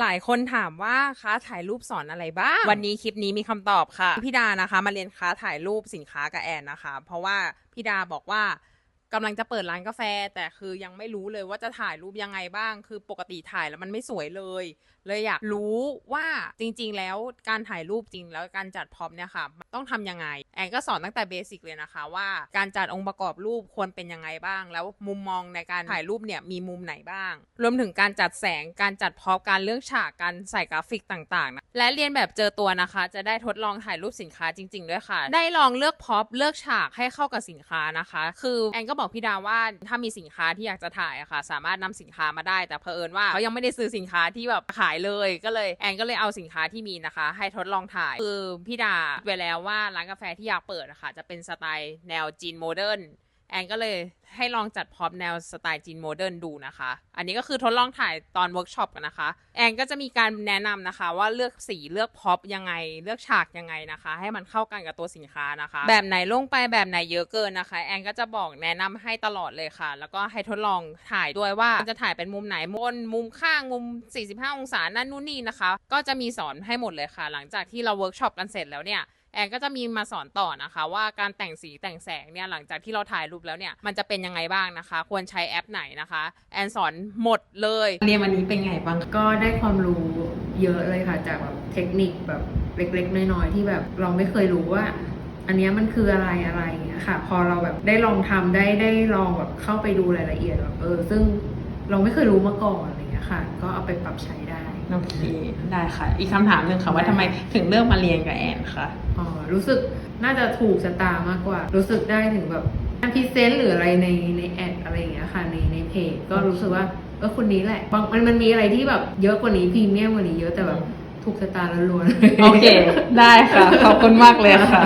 หลายคนถามว่าค้าถ่ายรูปสอนอะไรบ้าง วันนี้คลิปนี้มีคำตอบค่ะ พี่ดานะคะมาเรียนค้าถ่ายรูปสินค้ากับแอนนะคะ เพราะว่าพี่ดาบอกว่ากำลังจะเปิดร้านกาแฟ แต่คือยังไม่รู้เลยว่าจะถ่ายรูปยังไงบ้าง คือปกติถ่ายแล้วมันไม่สวยเลย เลยอยากรู้ว่าจริง ๆ แล้วการถ่ายรูปจริงแล้วการจัดพร็อพเนี่ยค่ะต้องทำยังไง แอนก็สอนตั้งแต่เบสิกเลยนะคะ ว่าการจัดองค์ประกอบรูปควรเป็นยังไงบ้าง แล้วมุมมองในการถ่ายรูปเนี่ยมีมุมไหนบ้าง รวมถึงการจัดแสงการจัดพร็อพการเลือกฉากการใส่กราฟิกต่างๆนะและเรียนแบบเจอตัวนะคะ จะได้ทดลองถ่ายรูปสินค้าจริง ๆ ด้วยค่ะ ได้ลองเลือกพร็อพเลือกฉากให้เข้ากับสินค้านะคะ คือแอนก็บอกพี่ดาว่าถ้ามีสินค้าที่อยากจะถ่ายอะค่ะ สามารถนำสินค้ามาได้ แต่เผอิญว่าเขายังไม่ได้ซื้อสินค้าที่แบบขายเลยก็เลยแอนก็เลยเอาสินค้าที่มีนะคะ ให้ทดลองถ่ายคือพี่ดาไว้วแล้วว่าร้านกาแฟที่อยากเปิดอะค่ะ จะเป็นสไตล์แนวจีนโมเดิร์นแอนก็เลยให้ลองจัดพร็อพแนวสไตล์จีนโมเดิร์นดูนะคะ อันนี้ก็คือทดลองถ่ายตอนเวิร์กช็อปกันนะคะ แอนก็จะมีการแนะนำนะคะ ว่าเลือกสีเลือกพร็อพยังไง เลือกฉากยังไงนะคะ ให้มันเข้ากันกับตัวสินค้านะคะ แบบไหนลงไปแบบไหนเยอะเกินนะคะ แอนก็จะบอกแนะนำให้ตลอดเลยค่ะ แล้วก็ให้ทดลองถ่ายด้วยว่าจะถ่ายเป็นมุมไหนบนมุมข้างมุม 45 องศานั่นนู่นนี่นะคะ ก็จะมีสอนให้หมดเลยค่ะ หลังจากที่เราเวิร์กช็อปกันเสร็จแล้วเนี่ย แอนก็จะมีมาสอนต่อนะคะ ว่าการแต่งสีแต่งแสงเนี่ยหลังจากที่เราถ่ายรูปแล้วเนี่ยมันจะเป็นยังไงบ้างนะคะ ควรใช้แอปไหนนะคะ แอนสอนหมดเลยเรียนวันนี้เป็นไงบ้างก็ได้ความรู้เยอะเลยค่ะ จากแบบเทคนิคแบบเล็กๆ น้อยๆที่แบบเราไม่เคยรู้ว่า อันเนี้ยมันคืออะไรอะไรอย่างเงี้ยค่ะ พอเราแบบได้ลองทำได้ได้ลองแบบเข้าไปดูรายละเอียดแบบเออ ซึ่งเราไม่เคยรู้มาก่อนอะไรอย่างเงี้ยค่ะ ก็เอาไปปรับใช้ได้ โอเคได้ค่ะ อีกคำถามหนึ่งค่ะว่าทำไมถึงเลือกมาเรียนกับแอนคะอ๋อรู้สึกน่าจะถูกชะตามากกว่า รู้สึกได้ถึงแบบการพรีเซนต์หรืออะไรในในแอดอะไรอย่างเงี้ยค่ะในในเพจก็รู้สึกว่าเออคนนี้แหละบางมันมันมีอะไรที่แบบเยอะกว่านี้พรีเมียมกว่านี้เยอะแต่แบบถูกชะตาล้วนๆโอเค ได้ค่ะ ขอบคุณมากเลยค่ะ